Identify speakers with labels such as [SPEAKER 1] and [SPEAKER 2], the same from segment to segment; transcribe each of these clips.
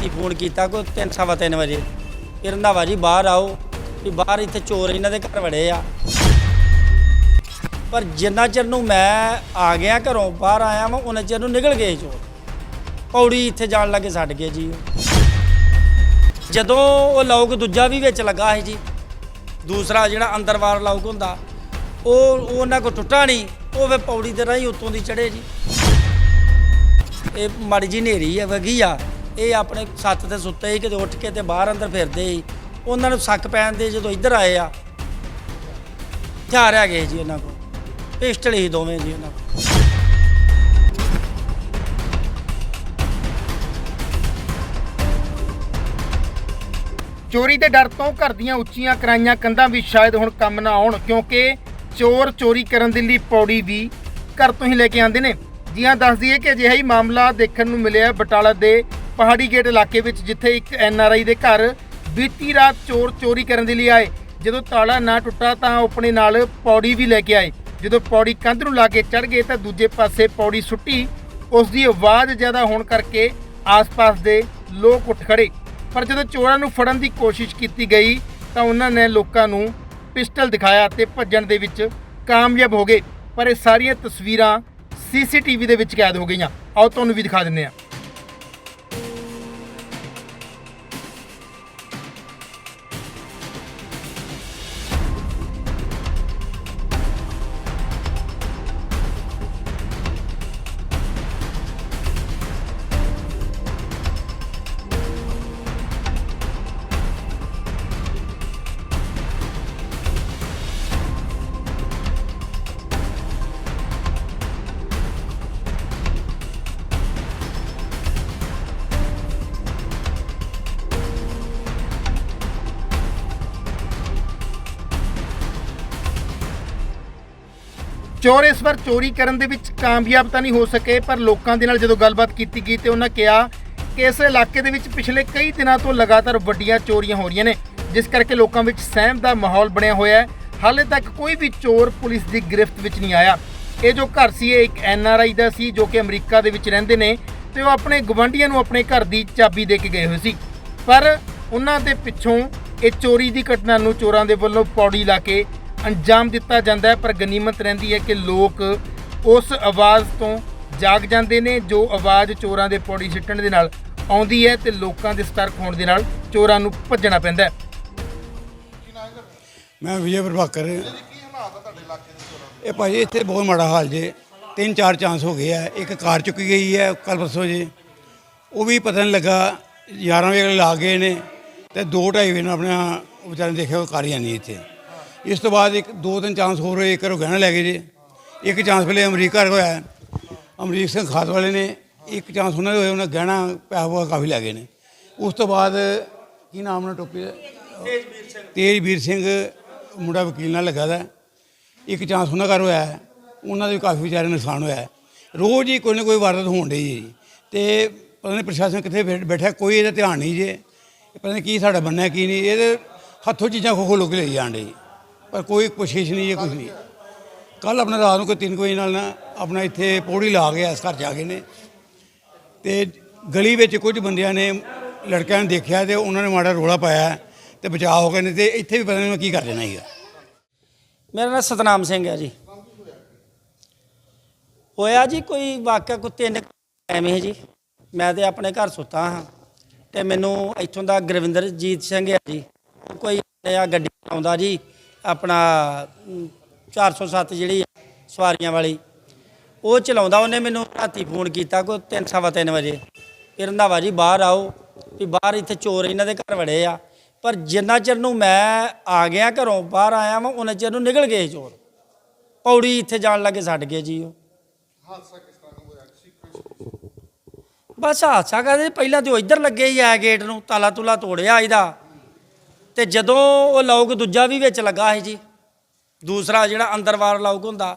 [SPEAKER 1] ਰਾਤੀ ਫੋਨ ਕੀਤਾ ਕੋਈ ਤਿੰਨ ਸਵਾ ਤਿੰਨ ਵਜੇ। ਫਿਰ ਰੰਧਾਵਾ ਜੀ ਬਾਹਰ ਆਓ, ਵੀ ਬਾਹਰ ਇੱਥੇ ਚੋਰ ਇਹਨਾਂ ਦੇ ਘਰ ਵੜੇ ਆ। ਪਰ ਜਿੰਨਾ ਚਿਰ ਨੂੰ ਮੈਂ ਆ ਗਿਆ ਘਰੋਂ, ਬਾਹਰ ਆਇਆ ਵਾਂ ਉਹਨਾਂ ਚਿਰ ਨੂੰ ਨਿਕਲ ਗਏ ਚੋਰ। ਪੌੜੀ ਇੱਥੇ ਜਾਣ ਲੱਗੇ ਛੱਡ ਗਏ ਜੀ। ਉਹ। ਜਦੋਂ ਉਹ ਲੋਕ ਦੂਜਾ ਵੀ ਵਿੱਚ ਲੱਗਾ ਸੀ ਜੀ, ਦੂਸਰਾ ਜਿਹੜਾ ਅੰਦਰਵਾਰ ਲੋਕ ਹੁੰਦਾ, ਉਹ ਉਹ ਉਹਨਾਂ ਕੋ ਟੁੱਟਾ ਨਹੀਂ, ਉਹ ਵੇ ਪੌੜੀ ਦੇ ਰਾਹੀਂ ਉੱਤੋਂ ਦੀ ਚੜੇ ਜੀ। ਇਹ ਮਾੜੀ ਜੀ ਨੇਰੀ ਹੈ, ਵਗੀ ਆ। ਇਹ ਆਪਣੇ ਛੱਤ ਤੇ ਸੁੱਤੇ ਸੀ, ਕਿਤੇ ਉੱਠ ਕੇ ਤੇ ਬਾਹਰ ਅੰਦਰ ਫਿਰਦੇ ਸੀ। ਉਹਨਾਂ ਨੂੰ ਸੱਕ ਪੈਣ ਦੇ ਜਦੋਂ ਇੱਧਰ ਆਏ ਆ, ਹਥਿਆਰ ਆ ਗਏ ਜੀ ਉਹਨਾਂ ਕੋਲ, ਪਿਸਟਲ ਹੀ ਦੋਵੇਂ ਜੀ ਉਹਨਾਂ ਕੋਲ।
[SPEAKER 2] ਚੋਰੀ ਦੇ ਡਰ ਤੋਂ ਘਰ ਦੀਆਂ ਉੱਚੀਆਂ ਕਰਾਈਆਂ ਕੰਧਾਂ ਵੀ ਸ਼ਾਇਦ ਹੁਣ ਕੰਮ ਨਾ ਆਉਣ, ਕਿਉਂਕਿ ਚੋਰ ਚੋਰੀ ਕਰਨ ਦੇ ਲਈ ਪੌੜੀ ਵੀ ਘਰ ਤੋਂ ਹੀ ਲੈ ਕੇ ਆਉਂਦੇ ਨੇ। ਜੀ ਹਾਂ ਦੱਸ ਦਈਏ ਕਿ ਅਜਿਹਾ ਹੀ ਮਾਮਲਾ ਦੇਖਣ ਨੂੰ ਮਿਲਿਆ ਬਟਾਲਾ ਦੇ ਪਹਾੜੀ ਗੇਟ ਇਲਾਕੇ ਵਿੱਚ, ਜਿੱਥੇ ਇੱਕ ਐਨਆਰਆਈ ਦੇ ਘਰ ਬੀਤੀ ਰਾਤ ਚੋਰ ਚੋਰੀ ਕਰਨ ਦੇ ਲਈ ਆਏ। ਜਦੋਂ ਤਾਲਾ ਨਾ ਟੁੱਟਾ ਤਾਂ ਉਹ ਆਪਣੇ ਨਾਲ ਪੌੜੀ ਵੀ ਲੈ ਕੇ ਆਏ। ਜਦੋਂ ਪੌੜੀ ਕੰਧ ਨੂੰ ਲਾ ਕੇ ਚੜ ਗਏ ਤਾਂ ਦੂਜੇ ਪਾਸੇ ਪੌੜੀ ਸੁੱਟੀ। ਉਸ ਦੀ ਆਵਾਜ਼ ਜ਼ਿਆਦਾ ਹੋਣ ਕਰਕੇ ਆਸ-ਪਾਸ ਦੇ ਲੋਕ ਉੱਠ ਖੜੇ। ਪਰ ਜਦੋਂ ਚੋਰਾਂ ਨੂੰ ਫੜਨ ਦੀ ਕੋਸ਼ਿਸ਼ ਕੀਤੀ ਗਈ ਤਾਂ ਉਹਨਾਂ ਨੇ ਲੋਕਾਂ ਨੂੰ ਪਿਸਟਲ ਦਿਖਾਇਆ ਤੇ ਭੱਜਣ ਦੇ ਵਿੱਚ ਕਾਮਯਾਬ ਹੋ ਗਏ। ਪਰ ਇਹ ਸਾਰੀਆਂ ਤਸਵੀਰਾਂ ਸੀਸੀਟੀਵੀ ਦੇ ਵਿੱਚ ਕੈਦ ਹੋ ਗਈਆਂ। ਆਓ ਤੁਹਾਨੂੰ ਵੀ ਦਿਖਾ ਦਿੰਦੇ ਹਾਂ। ਚੋਰ ਇਸ ਵਾਰ ਚੋਰੀ ਕਰਨ ਦੇ ਵਿੱਚ ਕਾਮਯਾਬ ਤਾਂ ਨਹੀਂ ਹੋ ਸਕੇ, ਪਰ ਲੋਕਾਂ ਦੇ ਨਾਲ ਜਦੋਂ ਗੱਲਬਾਤ ਕੀਤੀ ਗਈ ਤੇ ਉਹਨਾਂ ਕਿਹਾ ਕਿ ਇਸ ਇਲਾਕੇ ਦੇ ਵਿੱਚ ਪਿਛਲੇ ਕਈ ਦਿਨਾਂ ਤੋਂ ਲਗਾਤਾਰ ਵੱਡੀਆਂ ਚੋਰੀਆਂ ਹੋ ਰਹੀਆਂ ਨੇ, ਜਿਸ ਕਰਕੇ ਲੋਕਾਂ ਵਿੱਚ ਸਹਿਮ ਦਾ ਮਾਹੌਲ ਬਣਿਆ ਹੋਇਆ ਹੈ। ਹਾਲੇ ਤੱਕ ਕੋਈ ਵੀ ਚੋਰ ਪੁਲਿਸ ਦੀ ਗ੍ਰਿਫਤ ਵਿੱਚ ਨਹੀਂ ਆਇਆ। ਇਹ ਜੋ ਘਰ ਸੀ, ਇਹ ਇੱਕ ਐਨਆਰਆਈ ਦਾ ਸੀ, ਜੋ ਕਿ ਅਮਰੀਕਾ ਦੇ ਵਿੱਚ ਰਹਿੰਦੇ ਨੇ ਤੇ ਉਹ ਆਪਣੇ ਗਵਾਂਢੀਆਂ ਨੂੰ ਆਪਣੇ ਘਰ ਦੀ ਚਾਬੀ ਦੇ ਕੇ ਗਏ ਹੋਏ ਸੀ। ਪਰ ਉਹਨਾਂ ਦੇ ਪਿੱਛੋਂ ਇਹ ਚੋਰੀ ਦੀ ਘਟਨਾ ਨੂੰ ਚੋਰਾਂ ਦੇ ਵੱਲੋਂ ਪੌੜੀ ਲਾ ਕੇ ਅੰਜਾਮ ਦਿੱਤਾ ਜਾਂਦਾ ਹੈ ਪਰ ਗਨੀਮਤ ਰਹਿੰਦੀ ਹੈ ਕਿ ਲੋਕ ਉਸ ਆਵਾਜ਼ ਤੋਂ ਜਾਗ ਜਾਂਦੇ ਨੇ ਜੋ ਆਵਾਜ਼ ਚੋਰਾਂ ਦੇ ਪੌੜੀ ਸਿੱਟਣ ਦੇ ਨਾਲ ਆਉਂਦੀ ਹੈ ਤੇ ਲੋਕਾਂ ਦੇ ਸਤਰਕ ਹੋਣ ਦੇ ਨਾਲ ਚੋਰਾਂ ਨੂੰ ਭੱਜਣਾ ਪੈਂਦਾ ਹੈ।
[SPEAKER 3] ਮੈਂ ਵਿਜੇ ਪ੍ਰਭਾਕਰ। ਇਹ ਭਾਜੀ ਇੱਥੇ ਬਹੁਤ ਮਾੜਾ ਹਾਲ ਜੇ। ਤਿੰਨ ਚਾਰ ਚਾਂਸ ਹੋ ਗਏ ਆ। ਇੱਕ ਕਾਰ ਚੁੱਕੀ ਗਈ ਹੈ ਕੱਲ ਪਰਸੋਂ ਜੇ। ਉਹ ਵੀ ਪਤਾ ਨਹੀਂ ਲੱਗਾ 11 ਵਜੇ ਲਾ ਗਏ ਨੇ ਤੇ 2:30 ਵਜੇ ਨੂੰ ਆਪਣਾ ਵਿਚਾਰੇ ਨੇ ਦੇਖਿਆ ਉਹ ਕਾਰ ਹੀ ਨਹੀਂ ਇੱਥੇ। ਇਸ ਤੋਂ ਬਾਅਦ ਇੱਕ ਦੋ ਤਿੰਨ ਚਾਂਸ ਹੋਰ ਹੋਏ ਇੱਕ ਘਰੋਂ ਗਹਿਣਾ ਲੈ ਗਏ ਜੇ। ਇੱਕ ਚਾਂਸ ਪਹਿਲੇ ਅਮਰੀਕਾ ਹੋਇਆ। ਅਮਰੀਕ ਸਿੰਘ ਖਾਤ ਵਾਲੇ ਨੇ ਇੱਕ ਚਾਂਸ ਉਹਨਾਂ ਦੇ ਹੋਏ ਉਹਨਾਂ ਗਹਿਣਾ ਪੈਸਾ ਪੂਸਾ ਕਾਫੀ ਲੈ ਗਏ ਨੇ। ਉਸ ਤੋਂ ਬਾਅਦ ਕੀ ਨਾਮ ਉਹਨਾਂ ਟੋਪੀ ਤੇਜਵੀਰ ਸਿੰਘ। ਮੁੰਡਾ ਵਕੀਲ ਨਾਲ ਲੱਗਾ ਦਾ। ਇੱਕ ਚਾਂਸ ਉਹਨਾਂ ਘਰ ਹੋਇਆ। ਉਹਨਾਂ ਦੇ ਵੀ ਕਾਫੀ ਵਿਚਾਰੇ ਨੁਕਸਾਨ ਹੋਇਆ। ਰੋਜ਼ ਹੀ ਕੋਈ ਨਾ ਕੋਈ ਵਾਰਦਾਤ ਹੋਣ ਡਈ ਜੀ। ਤੇ ਪਤਾ ਨਹੀਂ ਪ੍ਰਸ਼ਾਸਨ ਕਿੱਥੇ ਬੈਠ- ਬੈਠਾ ਕੋਈ ਇਹਦਾ ਧਿਆਨ ਨਹੀਂ ਜੇ। ਪਤਾ ਨਹੀਂ ਕੀ ਸਾਡਾ ਬੰਨਿਆ ਕੀ ਨਹੀਂ। ਇਹਦੇ ਹੱਥੋਂ ਚੀਜ਼ਾਂ ਖੋ ਖੋ ਲੋਕ ਲਈ ਜਾਣ ਡਈ। ਪਰ ਕੋਈ ਕੋਸ਼ਿਸ਼ ਨਹੀਂ ਜੇ ਕੁਝ ਨਹੀਂ। ਕੱਲ ਆਪਣਾ ਰਾਤ ਨੂੰ ਕੋਈ 3 ਵਜੇ ਨਾਲ ਨਾ ਆਪਣਾ ਇੱਥੇ ਪੌੜੀ ਲਾ ਗਿਆ ਇਸ ਘਰ ਜਾ ਕੇ ਨੇ। ਤੇ ਗਲੀ ਵਿੱਚ ਕੁਝ ਬੰਦਿਆਂ ਨੇ ਲੜਕਿਆਂ ਨੂੰ ਦੇਖਿਆ ਤੇ ਉਹਨਾਂ ਨੇ ਮਾੜਾ ਰੋਲਾ ਪਾਇਆ ਤੇ ਬਚਾਅ ਹੋ ਗਏ ਨੇ ਤੇ ਇੱਥੇ ਵੀ ਪਤਾ ਨਹੀਂ ਮੈਂ ਕੀ ਕਰ ਦੇਣਾ ਸੀਗਾ।
[SPEAKER 1] ਮੇਰਾ ਨਾਮ ਸਤਨਾਮ ਸਿੰਘ ਹੈ ਜੀ। ਹੋਇਆ ਜੀ ਕੋਈ ਵਾਕਿਆ ਕੋਈ ਤਿੰਨ ਕੁ ਹੈ ਜੀ। ਮੈਂ ਤੇ ਆਪਣੇ ਘਰ ਸੁੱਤਾ ਹਾਂ ਤੇ ਮੈਨੂੰ ਇੱਥੋਂ ਦਾ ਗੁਰਵਿੰਦਰਜੀਤ ਸਿੰਘ ਹੈ ਜੀ। ਕੋਈ ਆ ਗੱਡੀ ਆਉਂਦਾ ਜੀ। ਆਪਣਾ ਅਮ, 407 ਜਿਹੜੀ ਸਵਾਰੀਆਂ ਵਾਲੀ ਉਹ ਚਲਾਉਂਦਾ। ਉਹਨੇ ਮੈਨੂੰ ਰਾਤੀ ਫੋਨ ਕੀਤਾ ਸਵਾ ਤਿੰਨ ਵਜੇ। ਫਿਰ ਰੰਧਾਵਾ ਜੀ ਬਾਹਰ ਆਓ ਵੀ ਬਾਹਰ ਇੱਥੇ ਚੋਰ ਇਹਨਾਂ ਦੇ ਘਰ ਵੜੇ ਆ। ਪਰ ਜਿੰਨਾ ਚਿਰ ਨੂੰ ਮੈਂ ਆ ਗਿਆ ਘਰੋਂ ਬਾਹਰ ਆਇਆ ਵਾਂ ਉਹਨਾਂ ਚਿਰ ਨੂੰ ਨਿਕਲ ਗਏ ਚੋਰ। ਪੌੜੀ ਇੱਥੇ ਜਾਣ ਲੱਗੇ ਛੱਡ ਗਏ ਜੀ ਉਹ। ਬਸ ਹਾਦਸਾ ਕਹਦੇ ਪਹਿਲਾਂ ਤੇ ਉਹ ਇੱਧਰ ਲੱਗੇ ਹੀ ਆ ਗੇਟ ਨੂੰ ਤਾਲਾ ਤੁਲਾ ਤੋੜਿਆ ਇਹਦਾ। ਤੇ ਜਦੋਂ ਉਹ ਲੋਕ ਦੂਜਾ ਵੀ ਵਿੱਚ ਲੱਗਾ ਸੀ ਜੀ ਦੂਸਰਾ ਜਿਹੜਾ ਅੰਦਰਵਾਰ ਲੋਕ ਹੁੰਦਾ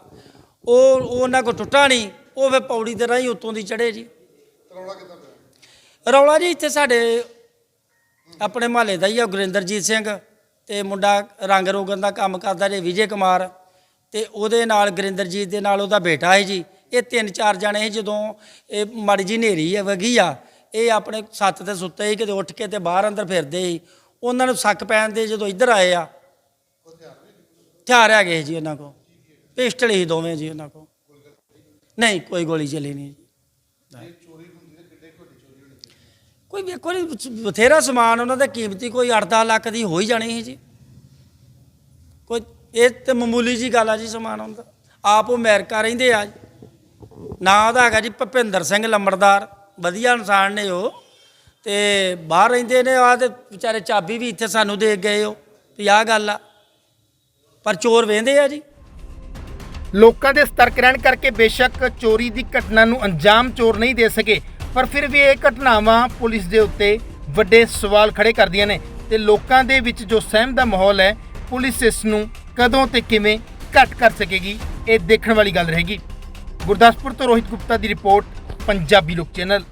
[SPEAKER 1] ਉਹ ਉਹ ਉਹਨਾਂ ਕੋ ਟੁੱਟਾ ਨਹੀਂ ਉਹ ਵੇ ਪੌੜੀ ਦੇ ਰਾਹੀਂ ਉੱਤੋਂ ਦੀ ਚੜੇ ਜੀ। ਰੌਲਾ ਜੀ ਇੱਥੇ ਸਾਡੇ ਆਪਣੇ ਮਹੱਲੇ ਦਾ ਹੀ ਆ ਗੁਰਿੰਦਰਜੀਤ ਸਿੰਘ ਤੇ ਮੁੰਡਾ ਰੰਗ ਰੋਗਨ ਦਾ ਕੰਮ ਕਰਦਾ ਜੇ ਵਿਜੇ ਕੁਮਾਰ ਤੇ ਉਹਦੇ ਨਾਲ ਗੁਰਿੰਦਰਜੀਤ ਦੇ ਨਾਲ ਉਹਦਾ ਬੇਟਾ ਹੈ ਜੀ। ਇਹ ਤਿੰਨ ਚਾਰ ਜਣੇ ਸੀ ਜਦੋਂ ਇਹ ਮਾੜੀ ਜੀ ਨੇਰੀ ਹੈ ਵਗੀ ਆ ਇਹ ਆਪਣੇ ਛੱਤ ਤੇ ਸੁੱਤੇ ਸੀ ਕਿਤੇ ਉੱਠ ਕੇ ਤੇ ਬਾਹਰ ਅੰਦਰ ਫਿਰਦੇ ਸੀ। ਉਹਨਾਂ ਨੂੰ ਸੱਕ ਪੈਣ ਦੇ ਜਦੋਂ ਇੱਧਰ ਆਏ ਆ। ਹਥਿਆਰ ਹੈਗੇ ਸੀ ਜੀ ਉਹਨਾਂ ਕੋਲ। ਪਿਸਟਲ ਹੀ ਦੋਵੇਂ ਜੀ ਉਹਨਾਂ ਕੋਲ। ਨਹੀਂ ਕੋਈ ਗੋਲੀ ਚੱਲੀ ਨਹੀਂ ਕੋਈ ਵੇਖੋ ਨਹੀਂ ਬਥੇਰਾ ਸਮਾਨ ਉਹਨਾਂ ਦਾ ਕੀਮਤੀ ਕੋਈ 8-10 ਲੱਖ ਦੀ ਹੋ ਹੀ ਜਾਣੀ ਸੀ ਜੀ। ਕੋਈ ਇਹ ਤੇ ਮਾਮੂਲੀ ਜੀ ਗੱਲ ਆ ਜੀ ਸਮਾਨ ਹੁੰਦਾ ਆਪ ਉਹ ਅਮਰੀਕਾ ਰਹਿੰਦੇ ਆ ਨਾਂ ਉਹਦਾ ਹੈਗਾ ਜੀ ਭਪਿੰਦਰ ਸਿੰਘ ਲੰਬੜਦਾਰ। ਵਧੀਆ ਇਨਸਾਨ ਨੇ ਉਹ। ਤੇ ਬਾਹਰ ਰਹਿੰਦੇ ਨੇ ਆ ਤੇ ਵਿਚਾਰੇ ਚਾਬੀ ਵੀ ਇੱਥੇ ਸਾਨੂੰ ਦੇ ਗਏ ਹੋ ਵੀ ਆਹ ਗੱਲ ਆ। ਪਰ ਚੋਰ ਵੇਂਦੇ ਆ ਜੀ।
[SPEAKER 2] ਲੋਕਾਂ ਦੇ ਸਤਰਕ ਰਹਿਣ ਕਰਕੇ ਬੇਸ਼ੱਕ ਚੋਰੀ ਦੀ ਘਟਨਾ ਨੂੰ ਅੰਜਾਮ ਚੋਰ ਨਹੀਂ ਦੇ ਸਕੇ, ਪਰ ਫਿਰ ਵੀ ਇਹ ਘਟਨਾਵਾਂ ਪੁਲਿਸ ਦੇ ਉੱਤੇ ਵੱਡੇ ਸਵਾਲ ਖੜੇ ਕਰਦੀਆਂ ਨੇ ਤੇ ਲੋਕਾਂ ਦੇ ਵਿੱਚ ਜੋ ਸਹਿਮ ਦਾ ਮਾਹੌਲ ਹੈ, ਪੁਲਿਸ ਇਸ ਨੂੰ ਕਦੋਂ ਤੇ ਕਿਵੇਂ ਘਟ ਕਰ ਸਕੇਗੀ, ਇਹ ਦੇਖਣ ਵਾਲੀ ਗੱਲ ਰਹੇਗੀ। ਗੁਰਦਾਸਪੁਰ ਤੋਂ ਰੋਹਿਤ ਗੁਪਤਾ ਦੀ ਰਿਪੋਰਟ, ਪੰਜਾਬੀ ਲੋਕ ਚੈਨਲ।